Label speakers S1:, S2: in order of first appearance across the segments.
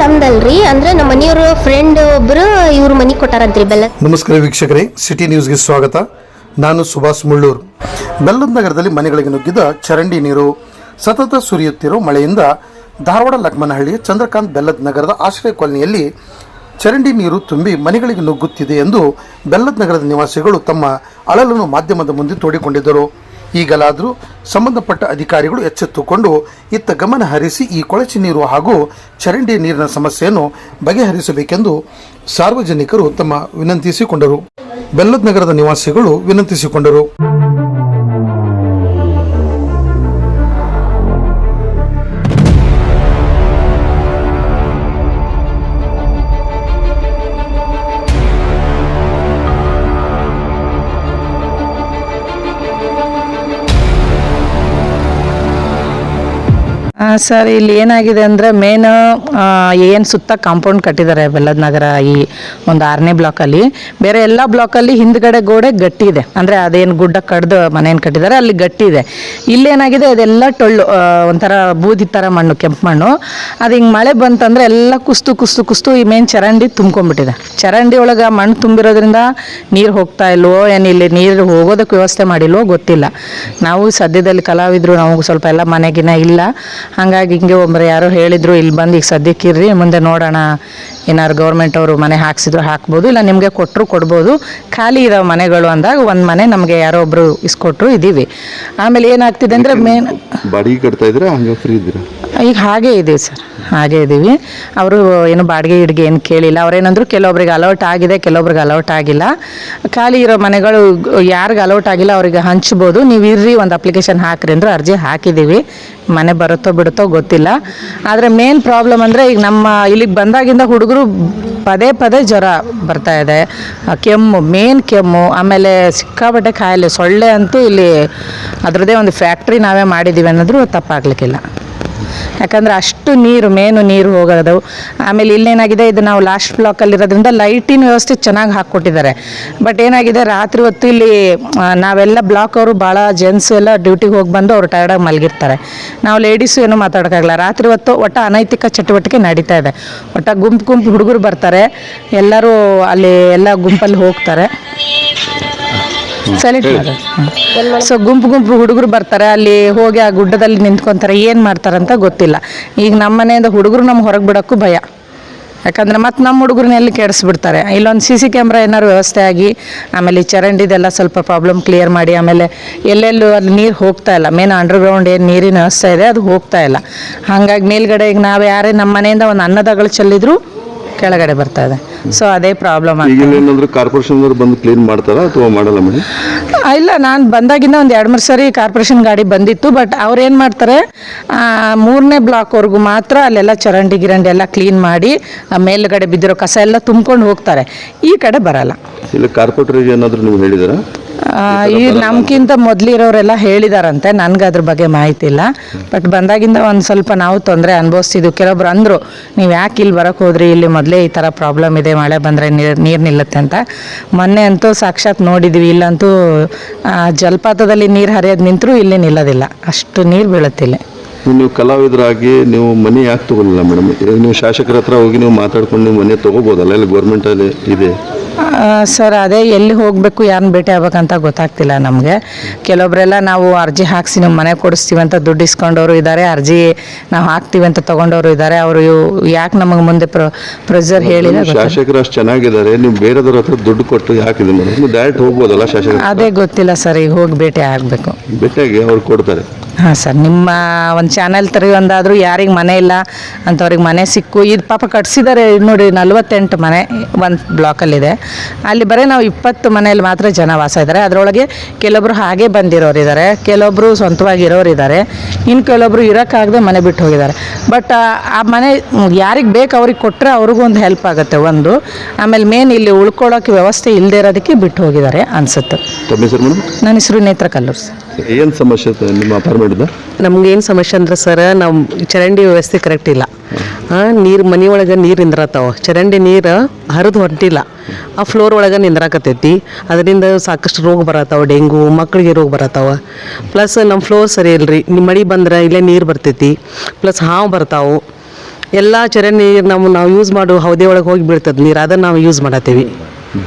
S1: ನಮ್ದಲ್ರಿ, ಅಂದ್ರೆ ನಮ್ಮ ಮನೆಯವರು ಫ್ರೆಂಡ್ ಒಬ್ರು ಇವ್ರ ಮನಿ ಕೊಟ್ಟಾರಂತ್ರಿ ಬೆಲ್ಲ.
S2: ನಮಸ್ಕಾರ ವೀಕ್ಷಕರೇ ಸಿಟಿ ನ್ಯೂಸ್ಗೆ ಸ್ವಾಗತ. ನಾನು ಸುಭಾಷ್ ಮುಳ್ಳೂರು. ಬೆಲ್ಲದ ನಗರದಲ್ಲಿ ಮನೆಗಳಿಗೆ ನುಗ್ಗಿದ ಚರಂಡಿ ನೀರು, ಸತತ ಸುರಿಯುತ್ತಿರೋ ಮಳೆಯಿಂದ ಧಾರವಾಡ ಲಕ್ಮನಹಳ್ಳಿಯ ಚಂದ್ರಕಾಂತ್ ಬೆಲ್ಲದ ನಗರದ ಆಶ್ರಯ ಕಾಲನಿಯಲ್ಲಿ ಚರಂಡಿ ನೀರು ತುಂಬಿ ಮನೆಗಳಿಗೆ ನುಗ್ಗುತ್ತಿದೆ ಎಂದು ಬೆಲ್ಲದ ನಗರದ ನಿವಾಸಿಗಳು ತಮ್ಮ ಅಳಲನ್ನು ಮಾಧ್ಯಮದ ಮುಂದೆ ತೋಡಿಕೊಂಡಿದ್ದರು. ಈಗಲಾದರೂ ಸಂಬಂಧಪಟ್ಟ ಅಧಿಕಾರಿಗಳು ಎಚ್ಚೆತ್ತುಕೊಂಡು ಇತ್ತ ಗಮನ ಹರಿಸಿ ಈ ಕೊಳಚೆ ನೀರು ಹಾಗೂ ಚರಂಡಿ ನೀರಿನ ಸಮಸ್ಯೆಯನ್ನು ಬಗೆಹರಿಸಬೇಕೆಂದು ಸಾರ್ವಜನಿಕರು ತಮ್ಮ ವಿನಂತಿಸಿಕೊಂಡರು. ಬೆಲ್ಲದ ನಗರದ ನಿವಾಸಿಗಳು ವಿನಂತಿಸಿಕೊಂಡರು.
S3: ಸರ್, ಇಲ್ಲಿ ಏನಾಗಿದೆ ಅಂದರೆ ಮೇನ್ ಏನು ಸುತ್ತ ಕಾಂಪೌಂಡ್ ಕಟ್ಟಿದ್ದಾರೆ ಬೆಲ್ಲದ ನಗರ ಈ ಒಂದು ಆರನೇ ಬ್ಲಾಕಲ್ಲಿ. ಬೇರೆ ಎಲ್ಲ ಬ್ಲಾಕಲ್ಲಿ ಹಿಂದ್ಗಡೆ ಗೋಡೆ ಗಟ್ಟಿ ಇದೆ. ಅಂದರೆ ಅದೇನು ಗುಡ್ಡ ಕಡ್ದು ಮನೇನು ಕಟ್ಟಿದ್ದಾರೆ, ಅಲ್ಲಿ ಗಟ್ಟಿ ಇದೆ. ಇಲ್ಲೇನಾಗಿದೆ ಅದೆಲ್ಲ ಟೊಳ್ಳು ಒಂಥರ ಬೂದಿ ಥರ ಮಣ್ಣು, ಕೆಂಪು ಮಣ್ಣು. ಅದು ಹಿಂಗೆ ಮಳೆ ಬಂತಂದರೆ ಎಲ್ಲ ಕುಸ್ತು ಕುಸ್ತು ಕುಸ್ತು ಈ ಮೇನ್ ಚರಂಡಿ ತುಂಬ್ಕೊಂಡ್ಬಿಟ್ಟಿದೆ. ಚರಂಡಿ ಒಳಗೆ ಮಣ್ಣು ತುಂಬಿರೋದ್ರಿಂದ ನೀರು ಹೋಗ್ತಾ ಇಲ್ವೋ, ಏನು ಇಲ್ಲಿ ನೀರು ಹೋಗೋದಕ್ಕೆ ವ್ಯವಸ್ಥೆ ಮಾಡಿಲ್ವೋ ಗೊತ್ತಿಲ್ಲ. ನಾವು ಸದ್ಯದಲ್ಲಿ ಕಲಾವಿದ್ರು ನಮಗೆ ಸ್ವಲ್ಪ ಎಲ್ಲ ಮನೆಗಿನ ಇಲ್ಲ. ಹಾಗಾಗಿ ಹಿಂಗೆ ಒಬ್ಬರು ಯಾರೋ ಹೇಳಿದ್ರು ಇಲ್ಲಿ ಬಂದು ಈಗ ಸದ್ಯಕ್ಕೆ ಇರ್ರಿ ಮುಂದೆ ನೋಡೋಣ. ಏನಾದ್ರು ಗೌರ್ಮೆಂಟ್ ಅವರು ಮನೆ ಹಾಕ್ಸಿದ್ರು ಹಾಕ್ಬೋದು ಇಲ್ಲ ನಿಮಗೆ ಕೊಟ್ಟರು ಕೊಡ್ಬೋದು. ಖಾಲಿ ಇರೋ ಮನೆಗಳು ಅಂದಾಗ ಒಂದು ಮನೆ ನಮಗೆ ಯಾರೋ ಒಬ್ಬರು ಇಸ್ಕೊಟ್ರು ಇದ್ದೀವಿ ಆಮೇಲೆ ಏನಾಗ್ತಿದೆ ಅಂದರೆ ಮೇನ್
S4: ಬಾಡಿಗೆ ಕಟ್ತಾ ಇದ್ರೆ ಹಂಗೆ ಫ್ರೀ ಇದ್ದೀರಾ?
S3: ಈಗ ಹಾಗೆ ಇದೆ ಸರ್ ಹಾಗೆ ಇದ್ದೀವಿ ಅವರು ಏನು ಬಾಡಿಗೆ ಗಿಡ್ಗೆ ಏನು ಕೇಳಿಲ್ಲ. ಅವರೇನಂದ್ರು ಕೆಲವೊಬ್ರಿಗೆ ಅಲೌಟ್ ಆಗಿದೆ ಕೆಲವೊಬ್ರಿಗೆ ಅಲೌಟ್ ಆಗಿಲ್ಲ. ಖಾಲಿ ಇರೋ ಮನೆಗಳು ಯಾರಿಗೆ ಅಲೌಟ್ ಆಗಿಲ್ಲ ಅವರಿಗೆ ಹಂಚ್ಬೋದು. ನೀವು ಇರ್ರಿ ಒಂದು ಅಪ್ಲಿಕೇಶನ್ ಹಾಕ್ರಿ ಅಂದ್ರೆ ಅರ್ಜಿ ಹಾಕಿದ್ದೀವಿ ಮನೆ ಬರುತ್ತೋ ಬಿಡುತ್ತೋ ಗೊತ್ತಿಲ್ಲ. ಆದರೆ ಮೇನ್ ಪ್ರಾಬ್ಲಮ್ ಅಂದರೆ ಈಗ ನಮ್ಮ ಇಲ್ಲಿಗೆ ಬಂದಾಗಿಂದ ಹುಡುಗರು ಪದೇ ಪದೇ ಜ್ವರ ಬರ್ತಾ ಇದೆ. ಕೆಮ್ಮು ಮೇನ್ ಕೆಮ್ಮು, ಆಮೇಲೆ ಸಿಕ್ಕಾಪಟ್ಟೆ ಕಾಯಿಲೆ ಸೊಳ್ಳೆ ಅಂತೂ ಇಲ್ಲಿ ಅದರದ್ದೇ ಒಂದು ಫ್ಯಾಕ್ಟ್ರಿ ನಾವೇ ಮಾಡಿದ್ದೀವಿ ಅನ್ನೋದ್ರೂ ತಪ್ಪಾಗಲಿಕ್ಕಿಲ್ಲ. ಯಾಕಂದ್ರೆ ಅಷ್ಟು ನೀರು, ಮೇನು ನೀರು ಹೋಗೋದು ಆಮೇಲೆ ಇಲ್ಲೇನಾಗಿದೆ, ಇದು ನಾವು ಲಾಸ್ಟ್ ಬ್ಲಾಕಲ್ಲಿರೋದ್ರಿಂದ ಲೈಟಿನ ವ್ಯವಸ್ಥೆ ಚೆನ್ನಾಗಿ ಹಾಕ್ಕೊಟ್ಟಿದ್ದಾರೆ. ಬಟ್ ಏನಾಗಿದೆ, ರಾತ್ರಿ ಹೊತ್ತು ಇಲ್ಲಿ ನಾವೆಲ್ಲ ಬ್ಲಾಕ್ ಅವರು ಭಾಳ ಜೆಂಟ್ಸ್ ಎಲ್ಲ ಡ್ಯೂಟಿಗೆ ಹೋಗಿ ಬಂದು ಅವ್ರು ಟೈರ್ಡಾಗಿ ಮಲಗಿರ್ತಾರೆ. ನಾವು ಲೇಡೀಸು ಏನೂ ಮಾತಾಡೋಕ್ಕಾಗಲ್ಲ. ರಾತ್ರಿ ಹೊತ್ತು ಒಟ್ಟು ಅನೈತಿಕ ಚಟುವಟಿಕೆ ನಡೀತಾ ಇದೆ. ಒಟ್ಟು ಗುಂಪು ಗುಂಪು ಹುಡುಗರು ಬರ್ತಾರೆ. ಎಲ್ಲರೂ ಅಲ್ಲಿ ಎಲ್ಲ ಗುಂಪಲ್ಲಿ ಹೋಗ್ತಾರೆ. ಸೈಲೆಂಟ್ ಸೊ ಗುಂಪು ಗುಂಪು ಹುಡುಗರು ಬರ್ತಾರೆ ಅಲ್ಲಿ ಹೋಗಿ ಆ ಗುಡ್ಡದಲ್ಲಿ ನಿಂತ್ಕೊಂತಾರೆ ಏನು ಮಾಡ್ತಾರಂತ ಗೊತ್ತಿಲ್ಲ. ಈಗ ನಮ್ಮ ಮನೆಯಿಂದ ಹುಡುಗರು ನಮ್ಮ ಹೊರಗೆ ಬಿಡೋಕ್ಕೂ ಭಯ. ಯಾಕಂದ್ರೆ ಮತ್ತೆ ನಮ್ಮ ಹುಡುಗರನ್ನೆಲ್ಲಿ ಕೆಡಿಸ್ಬಿಡ್ತಾರೆ? ಇಲ್ಲೊಂದು ಸಿ ಸಿ ಕ್ಯಾಮ್ರಾ ಏನಾದ್ರು ವ್ಯವಸ್ಥೆ ಆಗಿ ಆಮೇಲೆ ಈ ಚರಂಡಿದೆಲ್ಲ ಸ್ವಲ್ಪ ಪ್ರಾಬ್ಲಮ್ ಕ್ಲಿಯರ್ ಮಾಡಿ ಆಮೇಲೆ ಎಲ್ಲೆಲ್ಲೂ ಅಲ್ಲಿ ನೀರು ಹೋಗ್ತಾ ಇಲ್ಲ. ಮೇನ್ ಅಂಡರ್ಗ್ರೌಂಡ್ ಏನು ನೀರಿನ ವ್ಯವಸ್ಥೆ ಇದೆ ಅದು ಹೋಗ್ತಾ ಇಲ್ಲ. ಹಾಗಾಗಿ ಮೇಲ್ಗಡೆ ಈಗ ನಾವು ಯಾರೇ ನಮ್ಮ ಮನೆಯಿಂದ ಒಂದು ಅನ್ನದಗಳು ಚೆಲ್ಲಿದ್ರು ಕೆಳಗಡೆ ಬರ್ತಾ ಇದೆ. ಸೊ ಅದೇ ಪ್ರಾಬ್ಲಮ್
S4: ಕಾರ್ಪೊರೇಷನ್ ಬಂದು ಕ್ಲೀನ್ ಮಾಡ್ತಾರಾ ಅಥವಾ ಮಾಡಲ್ಲ ಮೇಡಮ್?
S3: ಇಲ್ಲ ನಾನು ಬಂದಾಗಿಂದ ಒಂದು ಎರಡು ಮೂರು ಸರಿ ಕಾರ್ಪೊರೇಷನ್ ಗಾಡಿ ಬಂದಿತ್ತು ಬಟ್ ಅವ್ರು ಏನು ಮಾಡ್ತಾರೆ ಮೂರನೇ ಬ್ಲಾಕ್ವರೆಗೂ ಮಾತ್ರ ಅಲ್ಲೆಲ್ಲ ಚರಂಡಿ ಗಿರಂಡಿ ಎಲ್ಲ ಕ್ಲೀನ್ ಮಾಡಿ ಆ ಮೇಲ್ಗಡೆ ಬಿದ್ದಿರೋ ಕಸ ಎಲ್ಲ ತುಂಬ್ಕೊಂಡು ಹೋಗ್ತಾರೆ. ಈ ಕಡೆ ಬರಲ್ಲ.
S4: ಇಲ್ಲ ಕಾರ್ಪೊರೇಟರ್ಗೆ ಏನಾದರೂ ನೀವು ಹೇಳಿದಾರಾ?
S3: ಈ ನಮ್ಗಿಂತ ಮೊದಲಿರೋರೆಲ್ಲ ಹೇಳಿದಾರಂತೆ ನನ್ಗೆ ಅದ್ರ ಬಗ್ಗೆ ಮಾಹಿತಿ ಇಲ್ಲ ಬಟ್ ಬಂದಾಗಿಂದ ಒಂದು ಸ್ವಲ್ಪ ನಾವು ತೊಂದರೆ ಅನುಭವಿಸ್ತಿದ್ವು. ಕೆಲವೊಬ್ರು ಅಂದರು ನೀವು ಯಾಕೆ ಇಲ್ಲಿ ಬರೋಕ್ಕೆ ಹೋದ್ರಿ? ಇಲ್ಲಿ ಮೊದಲೇ ಈ ಥರ ಪ್ರಾಬ್ಲಮ್ ಇದೆ ಮಳೆ ಬಂದರೆ ನೀರು ನೀರು ನಿಲ್ಲುತ್ತೆ ಅಂತ. ಮೊನ್ನೆ ಅಂತೂ ಸಾಕ್ಷಾತ್ ನೋಡಿದ್ವಿ. ಇಲ್ಲಂತೂ ಜಲಪಾತದಲ್ಲಿ ನೀರು ಹರಿಯೋದು ನಿಂತರೂ ಇಲ್ಲಿ ನಿಲ್ಲೋದಿಲ್ಲ. ಅಷ್ಟು ನೀರು ಬೀಳುತ್ತೆ ಇಲ್ಲಿ.
S4: ನೀವು ಕಲಾವಿದರಾಗಿ ನೀವು ಮನೆ ಯಾಕೆ ತಗೋಲಿಲ್ಲ ಮೇಡಮ್? ನೀವು ಶಾಸಕರ ಹತ್ರ ಹೋಗಿ ನೀವು ಮಾತಾಡ್ಕೊಂಡು ನೀವು ಮನೆ ತೊಗೋಬೋದಲ್ಲ? ಇಲ್ಲಿ ಗೌರ್ಮೆಂಟಲ್ಲಿ ಇದೆ?
S3: ಸರ್ ಅದೇ ಎಲ್ಲಿ ಹೋಗಬೇಕು ಯಾರನ್ನ ಭೇಟಿ ಆಗ್ಬೇಕಂತ ಗೊತ್ತಾಗ್ತಿಲ್ಲ ನಮಗೆ. ಕೆಲವೊಬ್ಬರೆಲ್ಲ ನಾವು ಅರ್ಜಿ ಹಾಕಿಸಿ ನಮ್ಮ ಮನೆ ಕೊಡಿಸ್ತೀವಿ ಅಂತ ದುಡ್ಡು ಇಸ್ಕೊಂಡವರು ಇದ್ದಾರೆ ಅರ್ಜಿ ನಾವು ಹಾಕ್ತೀವಿ ಅಂತ ತೊಗೊಂಡವರು ಇದ್ದಾರೆ ಅವರು ಯಾಕೆ ನಮಗೆ ಮುಂದೆ ಪ್ರ ಪ್ರೆಸರ್ ಗೊತ್ತಿಲ್ಲ
S4: ಶಾಸಕರು ಅಷ್ಟು ಚೆನ್ನಾಗಿದ್ದಾರೆ ನೀವು ಬೇರೆದವ್ರ ಹತ್ರ ದುಡ್ಡು ಕೊಟ್ಟು ಯಾಕಿದೆ ಮೇಡಮ್? ಡೈರೆಕ್ಟ್ ಹೋಗ್ಬೋದಲ್ಲ ಶಾಸಕರು
S3: ಅದೇ ಗೊತ್ತಿಲ್ಲ ಸರ್ ಈಗ ಹೋಗಿ ಭೇಟಿ ಆಗಬೇಕು.
S4: ಭೇಟಿಯಾಗಿ ಅವ್ರು ಕೊಡ್ತಾರೆ.
S3: ಹಾಂ ಸರ್ ನಿಮ್ಮ ಒಂದು ಚಾನೆಲ್ ತರಿ ಒಂದಾದರೂ ಯಾರಿಗೆ ಮನೆ ಇಲ್ಲ ಅಂಥವ್ರಿಗೆ ಮನೆ ಸಿಕ್ಕು. ಇದು ಪಾಪ ಕಟ್ಸಿದ್ದಾರೆ ನೋಡಿ ನಲ್ವತ್ತೆಂಟು ಮನೆ ಒಂದು ಬ್ಲಾಕಲ್ಲಿದೆ ಅಲ್ಲಿ ಬರೀ ನಾವು ಇಪ್ಪತ್ತು ಮನೆಯಲ್ಲಿ ಮಾತ್ರ ಜನ ವಾಸ ಇದ್ದಾರೆ ಅದರೊಳಗೆ ಕೆಲವೊಬ್ಬರು ಹಾಗೆ ಬಂದಿರೋರು ಇದ್ದಾರೆ ಕೆಲವೊಬ್ಬರು ಸ್ವಂತವಾಗಿ ಇರೋರು ಇದ್ದಾರೆ ಇನ್ನು ಕೆಲವೊಬ್ಬರು ಇರೋಕ್ಕಾಗದೆ ಮನೆ ಬಿಟ್ಟು ಹೋಗಿದ್ದಾರೆ ಬಟ್ ಆ ಮನೆ ಯಾರಿಗೆ ಬೇಕು ಅವ್ರಿಗೆ ಕೊಟ್ಟರೆ ಅವ್ರಿಗೂ ಒಂದು ಹೆಲ್ಪ್ ಆಗುತ್ತೆ ಒಂದು. ಆಮೇಲೆ ಮೇನ್ ಇಲ್ಲಿ ಉಳ್ಕೊಳ್ಳೋಕೆ ವ್ಯವಸ್ಥೆ ಇಲ್ಲದೆ ಇರೋದಕ್ಕೆ ಬಿಟ್ಟು ಹೋಗಿದ್ದಾರೆ ಅನಿಸುತ್ತೆ. ನನ್ನ ಹೆಸರು ನೇತ್ರ ಕಲ್ಲೂರು ಸರ್.
S4: ಏನು ಸಮಸ್ಯೆ ನಿಮ್ಮ ಅಪಾರ್ಟ್ಮೆಂಟ್ದ
S5: ನಮ್ಗೆ ಏನು ಸಮಸ್ಯೆ ಅಂದ್ರೆ ಸರ್ ನಮ್ಮ ಚರಂಡಿ ವ್ಯವಸ್ಥೆ ಕರೆಕ್ಟ್ ಇಲ್ಲ. ನೀರು ಮನೆ ಒಳಗೆ ನೀರು ನಿಂದ್ರತಾವ. ಚರಂಡಿ ನೀರು ಹರಿದು ಹೊಂಟಿಲ್ಲ. ಆ ಫ್ಲೋರ್ ಒಳಗೆ ನಿಂದ್ರಾಕತೈತಿ ಅದರಿಂದ ಸಾಕಷ್ಟು ರೋಗ ಬರತ್ತಾವ ಡೆಂಗು ಮಕ್ಕಳಿಗೆ ರೋಗ ಬರತ್ತಾವ ಪ್ಲಸ್ ನಮ್ಮ ಫ್ಲೋರ್ ಸರಿ ಇಲ್ರಿ. ನಿಮ್ಮ ಮಳೆ ಬಂದ್ರೆ ಇಲ್ಲೇ ನೀರು ಬರ್ತೈತಿ. ಪ್ಲಸ್ ಹಾವು ಬರ್ತಾವು. ಎಲ್ಲ ಚರಂಡಿ ನೀರು ನಾವು ನಾವು ಯೂಸ್ ಮಾಡೋ ಹೌದೆ ಒಳಗೆ ಹೋಗಿ ಬೀಳ್ತದೆ ನೀರು. ಅದನ್ನು ನಾವು ಯೂಸ್ ಮಾಡತ್ತೀವಿ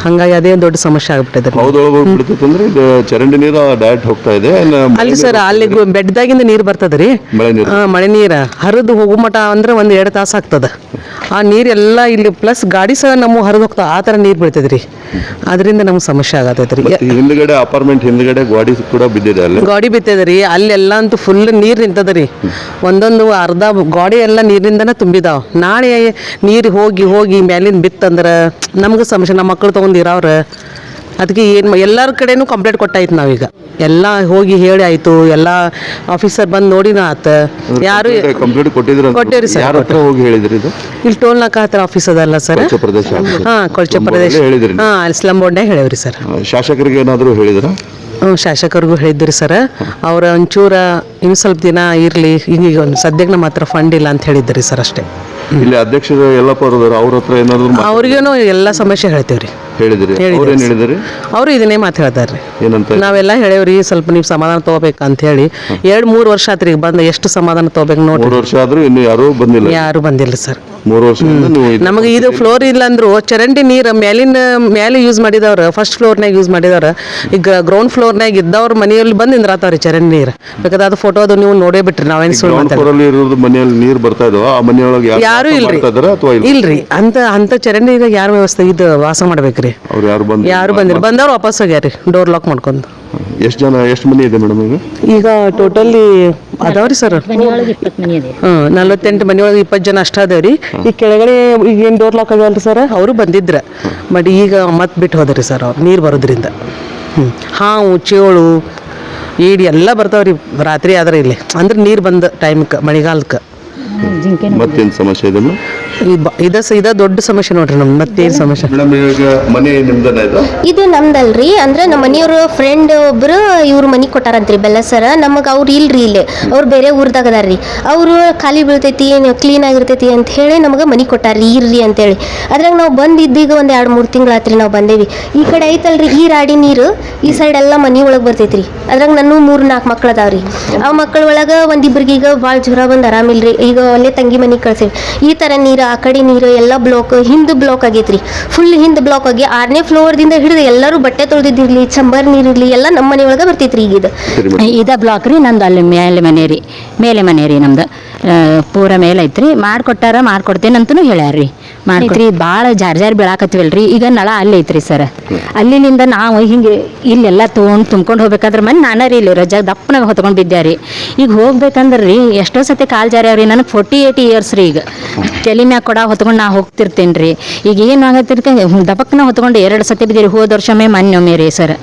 S5: ಹಾಗಾಗಿ ಅದೇ ದೊಡ್ಡ ಸಮಸ್ಯೆ ಆಗ್ಬಿಟ್ಟಿದೆ.
S4: ಹೌದೊಳಗೆ ಹೋಗಿ ಬಿಡ್ತೈತೆ ಅಂದ್ರೆ ಇದು ಚರಂಡಿ ನೀರು ಡೈರೆಕ್ಟ್ ಹೋಗ್ತಾ ಇದೆ
S5: ಅಲ್ಲಿ ಸರ್ ಅಲ್ಲಿ ಬೆಡ್ದಾಗಿಂದ ನೀರು ಬರ್ತದೆ ರೀ.
S4: ಮಳೆ ನೀರು.
S5: ಆ, ಮಳೆ ನೀರು ಹರಿದು ಹೋಗೋ ಮಟ ಅಂದ್ರೆ ಒಂದ್ ಎರಡು ತಾಸು ಆಗ್ತದ. ಆ ನೀರೆಲ್ಲ ಇಲ್ಲಿ ಪ್ಲಸ್ ಗಾಡಿ ಸಹ ನಮ್ಮ ಹರಿದು ಹೋಗ್ತಾ ಆ ಥರ ನೀರು ಬೀಳ್ತದ್ರಿ ಅದರಿಂದ ನಮ್ಗೆ ಸಮಸ್ಯೆ
S4: ಆಗತೈತ್ರಿ ಹಿಂದ್ಗಡೆ ಅಪಾರ್ಟ್ಮೆಂಟ್ ಹಿಂದ್ಗಡೆ ಗಾಡಿ ಕೂಡ ಬಿದ್ದಿದೆ ಅಲ್ಲಿ.
S5: ಗಾಡಿ ಬಿತ್ತದ ರೀ ಅಲ್ಲೆಲ್ಲ ಅಂತೂ ಫುಲ್ ನೀರು ನಿಂತದ್ರಿ ಒಂದೊಂದು ಅರ್ಧ ಗಾಡಿ ಎಲ್ಲ ನೀರಿಂದನೇ ತುಂಬಿದಾವ. ನಾಳೆ ನೀರು ಹೋಗಿ ಹೋಗಿ ಮ್ಯಾಲಿಂದ ಬಿತ್ತಂದ್ರೆ ನಮ್ಗೆ ಸಮಸ್ಯೆ ನಮ್ಮ ಮಕ್ಳು ತೊಗೊಂಡು ಇರೋವ್ರ ಅದಕ್ಕೆ ಏನು ಎಲ್ಲರ ಕಡೆನೂ ಕಂಪ್ಲೇಂಟ್ ಕೊಟ್ಟಾಯ್ತು ನಾವೀಗ. ಎಲ್ಲ ಹೋಗಿ ಹೇಳಿ ಆಯಿತು ಎಲ್ಲ ಆಫೀಸರ್ ಬಂದು ನೋಡಿನ ಆತ. ಯಾರು
S4: ಕಂಪ್ಲೀಟ್ ಕೊಟ್ಟಿದ್ರು ಯಾರ ಹತ್ರ ಹೋಗಿ ಹೇಳಿದ್ರಿ ಇದು?
S5: ಇಲ್ಲಿ ಟೋಲ್ ನಾಕ ಹತ್ರ ಆಫೀಸ್ ಅದಲ್ಲ ಸರ್.
S4: ಪ್ರದೇಶ.
S5: ಹಾಂ ಕೊಳಚೆ ಪ್ರದೇಶ.
S4: ಹೇಳಿದ್ರಿ
S5: ಹಾಂ ಅಲ್ಲಿ ಸ್ಲಮ್ ಬೋರ್ಡ್ನಾಗ ಹೇಳೇವ್ರಿ ಸರ್.
S4: ಶಾಸಕರಿಗೆ ಏನಾದರೂ ಹೇಳಿದ್ರ?
S5: ಹ್ಞೂ ಶಾಸಕರಿಗೂ ಹೇಳಿದ್ರಿ ಸರ್. ಅವ್ರ ಒಂಚೂರ ಇನ್ನು ಸ್ವಲ್ಪ ದಿನ ಇರಲಿ ಈಗ ಒಂದು ಸದ್ಯಕ್ಕೆ ನಮ್ಮ ಹತ್ರ ಫಂಡ್ ಇಲ್ಲ ಅಂತ ಹೇಳಿದ್ರಿ ಸರ್ ಅಷ್ಟೇ.
S4: ಇಲ್ಲಿ ಅಧ್ಯಕ್ಷರು ಎಲ್ಲಪ್ಪ ಅವ್ರದಾರ ಅವ್ರ ಹತ್ರ ಏನಾದ್ರು ಮಾ-
S5: ಅವ್ರಿಗೇನು ಎಲ್ಲ ಸಮಸ್ಯೆ ಹೇಳ್ತೇವೆ ರೀ
S4: ಹೇಳಿದ್ರಿ ಅವ್ರೇನ್. ಹೇಳಿದ್ರಿ?
S5: ಅವರು ಇದನ್ನೇ ಮಾತು ಹೇಳ್ತಾರೆ ರೀ
S4: ಏನಂತ?
S5: ನಾವೆಲ್ಲ ಹೇಳೇವ್ರಿ ಸ್ವಲ್ಪ ನೀವು ಸಮಾಧಾನ ತಗೋಬೇಕು ಅಂತ ಹೇಳಿ. ಎರಡು ಮೂರು ವರ್ಷ ಆತ್ರಿ ಈಗ ಬಂದು ಎಷ್ಟು ಸಮಾಧಾನ ತಗೋಬೇಕು
S4: ಮೂರು
S5: ನೋಡ್ರಿ
S4: ವರ್ಷ ಆದ್ರೂ ಇನ್ನು ಯಾರು ಬಂದಿಲ್ಲ?
S5: ಯಾರು ಬಂದಿಲ್ಲ ಸರ್.
S4: ಮೂರು ವರ್ಷದಿಂದ ನೀವು ಇದು-
S5: ನಮಗೆ ಇದು ಫ್ಲೋರ್ ಇಲ್ಲ ಅಂದ್ರು ಚರಂಡಿ ನೀರು ಮೇಲಿನ ಮೇಲೆ ಯೂಸ್ ಮಾಡಿದವ್ರು ಫಸ್ಟ್ ಫ್ಲೋರ್ನಾಗ ಯೂಸ್ ಮಾಡಿದವ್ರು. ಈಗ ಗ್ರೌಂಡ್ ಫ್ಲೋರ್ನಾಗ ಇದ್ದವ್ರ ಮನೆಯಲ್ಲಿ ಬಂದು ನಿಂದ್ರಾತಾವ್ರಿ ಚರಂಡಿ ನೀರು. ಬೇಕಾದ್ರೆ ಅದು ಫೋಟೋ ಅದು ನೀವು ನೋಡೇ ಬಿಟ್ರಿ ನಾವೇನು ಸುಳ್ಳು
S4: ಗ್ರೌಂಡ್
S5: ಮಾತಾಡ
S4: ಫ್ಲೋರ್ ಅಲ್ಲಿ ಇರೋದು ಮನೆಯಲ್ಲಿ ನೀರು ಬರ್ತಾ ಇದಾವ ಆ ಮನೆಯೊಳಗೆ
S5: ಯಾರು ಇಲ್ರಿ.
S4: ಇದಾರ ಅಥವಾ ಇಲ್ಲ?
S5: ಇಲ್ರಿ. ಅಂತ ಅಂತ ಚರಂಡಿ ಯಾರು ವ್ಯವಸ್ಥೆ ಇದು ವಾಸ ಮಾಡ್ಬೇಕ್ರಿ?
S4: ಅವ್ರು ಯಾರು ಬಂದು
S5: ಯಾರು ಬಂದಿರಿ ಬಂದವ್ರು ವಾಪಸ್ ಹೋಗ್ಯಾರಿ ಡೋರ್ ಲಾಕ್ ಮಾಡ್ಕೊಂಡು.
S4: ಎಷ್ಟು ಜನ ಎಷ್ಟು ಮನೆ ಇದೆ ಮೇಡಮ್ ಈಗ?
S5: ಈಗ ಟೋಟಲಿ ಅದಾವ್ರಿ ಸರ್ ಹ್ಞೂ ನಲ್ವತ್ತೆಂಟು ಮನೆಯೊಳಗೆ ಇಪ್ಪತ್ತು ಜನ ಅಷ್ಟ ಅದಾವ್ರಿ. ಈ ಕೆಳಗಡೆ ಈಗ ಏನು ಡೋರ್ ಲಾಕ್ ಆಗ್ಯಾವಲ್ರಿ ಸರ್ ಅವರು ಬಂದಿದ್ರ. ಬಟ್ ಈಗ ಮತ್ತೆ ಬಿಟ್ಟು ಹೋದ್ರಿ ಸರ್ ಅವ್ರು ನೀರು ಬರೋದ್ರಿಂದ. ಹ್ಞೂ ಹಾವು ಚೇಳು ಈಡಿ ಎಲ್ಲ ಬರ್ತಾವ್ರಿ. ರಾತ್ರಿ ಆದ್ರೆ ಇಲ್ಲಿ. ಅಂದ್ರೆ ನೀರು ಬಂದ ಟೈಮ್ಗೆ ಮಳೆಗಾಲಕ್ಕೆ
S4: ಮತ್ತೇನು ಸಮಸ್ಯೆ ಇದೆ ಮೇಡಮ್?
S5: ಈ ಬ ಇದ ಸ ಇದ ದೊಡ್ಡ ಸಮಸ್ಯೆ ನೋಡ್ರಿ ನಮ್ಗೆ ಮತ್ತೇನು ಸಮಸ್ಯೆ.
S4: ಮೇಡಮ್ ಈಗ ಮನೆ ನಿಮ್ದನ ಇದೆ?
S1: ಇದು ನಮ್ದಲ್ರಿ ಅಂದ್ರೆ ನಮ್ಮ ಮನೆಯವ್ರ ಫ್ರೆಂಡ್ ಒಬ್ರು ಇವ್ರ ಮನಿ ಕೊಟ್ಟಾರಂತ್ರಿ ಬೆಲ್ಲಸರ ನಮಗೆ ಅವ್ರು ಇಲ್ರಿ ಇಲ್ಲಿ ಅವ್ರು ಬೇರೆ ಊರ್ದಾಗ ಅದಾರ್ರಿ ಅವರು ಖಾಲಿ ಬೀಳ್ತೈತಿ ಕ್ಲೀನ್ ಆಗಿರ್ತೈತಿ ಅಂತ ಹೇಳಿ ನಮಗೆ ಮನಿ ಕೊಟ್ಟಾರ್ರಿ ಇರ್ರಿ ಅಂತೇಳಿ. ಅದ್ರಾಗ ನಾವು ಬಂದಿದ್ದೀಗ ಒಂದು ಎರಡು ಮೂರು ತಿಂಗಳಾತ್ರಿ ನಾವು ಬಂದೇವಿ. ಈ ಕಡೆ ಐತಲ್ರಿ ಈ ರಾಡಿ ನೀರು ಈ ಸೈಡ್ ಎಲ್ಲಾ ಮನಿ ಒಳಗ್ ಬರ್ತೈತ್ರಿ. ಅದ್ರಾಗ ನಾನು ಮೂರು ನಾಲ್ಕು ಮಕ್ಳು ಅದಾವ್ರಿ. ಆ ಮಕ್ಳ ಒಳಗ ಒಂದಿಬ್ರಿಗೆ ಈಗ ಭಾಳ ಜ್ವರ ಬಂದು ಆರಾಮಿಲ್ರಿ. ಈಗ ಅಲ್ಲೇ ತಂಗಿ ಮನೆಗೆ ಕಳ್ಸಿ ಈ ಥರ ನೀರು ಆ ಕಡೆ ನೀರು ಎಲ್ಲ ಬ್ಲಾಕ್ ಹಿಂದೆ ಬ್ಲಾಕ್ ಆಗೈತ್ರಿ. ಫುಲ್ ಹಿಂದೆ ಬ್ಲಾಕ್ ಆಗಿ ಆರನೇ ಫ್ಲೋರ್ದಿಂದ ಹಿಡಿದು ಎಲ್ಲರೂ ಬಟ್ಟೆ ತೊಳೆದಿದ್ದಿರ್ಲಿ ಚಂಬರ್ ನೀರಿರಲಿ ಎಲ್ಲ ನಮ್ಮ ಮನೆ ಒಳಗೆ ಬರ್ತೈತ್ರಿ ಈಗ ಇದು.
S6: ಇದ ಬ್ಲಾಕ್ ರೀ ನಂದು ಅಲ್ಲಿ ಮೇಲೆ ಮನೆ ರೀ ಮೇಲೆ ಮನೆ ರೀ ನಮ್ದು. ಪೂರಾ ಮೇಲೆ ಐತ್ರಿ. ಮಾಡ್ಕೊಟ್ಟಾರ ಮಾಡ್ಕೊಡ್ತೇನೆ ಹೇಳ್ಯಾರ ಹೇಳ್ಯಾರ್ರಿ. ಮಾಡ್ಕೊಟ್ರಿ ಭಾಳ ಜಾರ್ ಜಾರ್ ಬೀಳಾಕತ್ವಲ್ರಿ ಈಗ ನಳ ಅಲ್ಲಿ ಐತ್ರಿ ಸರ್. ಅಲ್ಲಿಂದ ನಾವು ಹಿಂಗೆ ಇಲ್ಲೆಲ್ಲ ತೊಗೊಂಡು ತುಂಬ್ಕೊಂಡು ಹೋಗ್ಬೇಕಾದ್ರೆ ಮನೆ ನಾನ ರೀ ಇಲ್ಲಿ ರಜಾಗ ದಪ್ಪನಾಗ ಹೊತ್ಕೊಂಡು ಬಿದ್ದೆ ರೀ. ಈಗ ಹೋಗ್ಬೇಕಂದ್ರೆ ರೀ ಎಷ್ಟೋ ಸತಿ ಕಾಲು ಜಾರ್ಯಾವ್ರಿ ನನಗೆ ಫೋರ್ಟಿ ಏಯ್ಟಿ ಇಯರ್ಸ್ ರೀ ಈಗ. ತಲೆ ಮ್ಯಾಗ ಕೊಡ ಹೊತ್ಕೊಂಡು ನಾ ಹೋಗ್ತಿರ್ತೇನೆ ರೀ. ಈಗ ಏನು ಆಗತ್ತಿರ್ಕ ದಪ್ಪಕ್ನ ಹೊತ್ಕೊಂಡು ಎರಡು ಸತಿ ಬಿದ್ದೀರಿ, ಹೋದ ವರ್ಷಮೇ ಮನ್ಯೊಮ್ಮೆ ರೀ ಸರ್.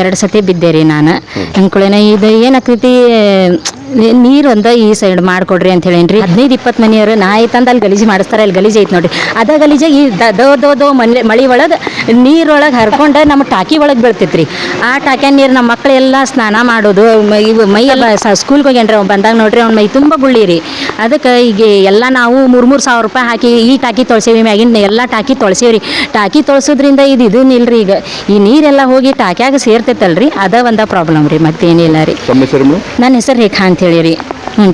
S6: ಎರಡು ಸತಿ ಬಿದ್ದೆ ರೀ ನಾನು. ಅಂದ್ಕೊಳ್ಳೇನ ಇದು ಏನಾಗ್ತೈತಿ ನೀರು ಒಂದ ಈ ಸೈಡ್ ಮಾಡ್ಕೊಡ್ರಿ ಅಂತ ಹೇಳೇನ್ರಿ. ಹದಿನೈದು ಇಪ್ಪತ್ತು ಮನೆಯವರು ನಾ ತಂದು ಅಲ್ಲಿ ಗಲೀಜು ಮಾಡಿಸ್ತಾರೆ ಅಲ್ಲಿ ಗಲೀಜು ಐತೆ ನೋಡ್ರಿ. ಅದ ಗಲೀಜು ಈ ದ ದೊ ದೊ ಮನೆ ಮಳೆ ಒಳಗೆ ನೀರೊಳಗೆ ಹರ್ಕೊಂಡು ನಮ್ಮ ಟಾಕಿ ಒಳಗೆ ಬೀಳ್ತೈತ್ರಿ. ಆ ಟಾಕ್ಯಾನ ನೀರು ನಮ್ಮ ಮಕ್ಕಳೆಲ್ಲ ಸ್ನಾನ ಮಾಡೋದು ಮ- ಇವು ಮೈ ಎಲ್ಲ ಸ್ಕೂಲ್ಗೆ ಹೋಗ್ಯಾನ್ರಿ ಅವ್ನು ಬಂದಾಗ ನೋಡ್ರಿ ಅವ್ನ ಮೈ ತುಂಬ ಗುಳ್ಳಿ ರೀ ಅದಕ್ಕೆ ಈಗ ಎಲ್ಲ ನಾವು ಮೂರು ಮೂರು ಸಾವಿರ ರೂಪಾಯಿ ಹಾಕಿ ಈ ಟಾಕಿ ತೊಳ್ಸೇವಿ ಮ್ಯಾಗಿನ ಎಲ್ಲ ಟಾಕಿ ತೊಳ್ಸೇವ್ರಿ. ಟಾಕಿ ತೊಳ್ಸೋದ್ರಿಂದ ಇದು ಇದನ್ನಿಲ್ರಿ ಈಗ. ಈ ನೀರೆಲ್ಲ ಹೋಗಿ ಟಾಕ್ಯಾಗ ಸೇರ್ತೈತಲ್ರಿ ಅದ ಒಂದ ಪ್ರಾಬ್ಲಮ್ ರೀ ಮತ್ತೇನಿಲ್ಲ ರೀ. ನನ್ನ ಹೆಸರು ರೇಖಾ ಅಂತ தெளிரி நன்றி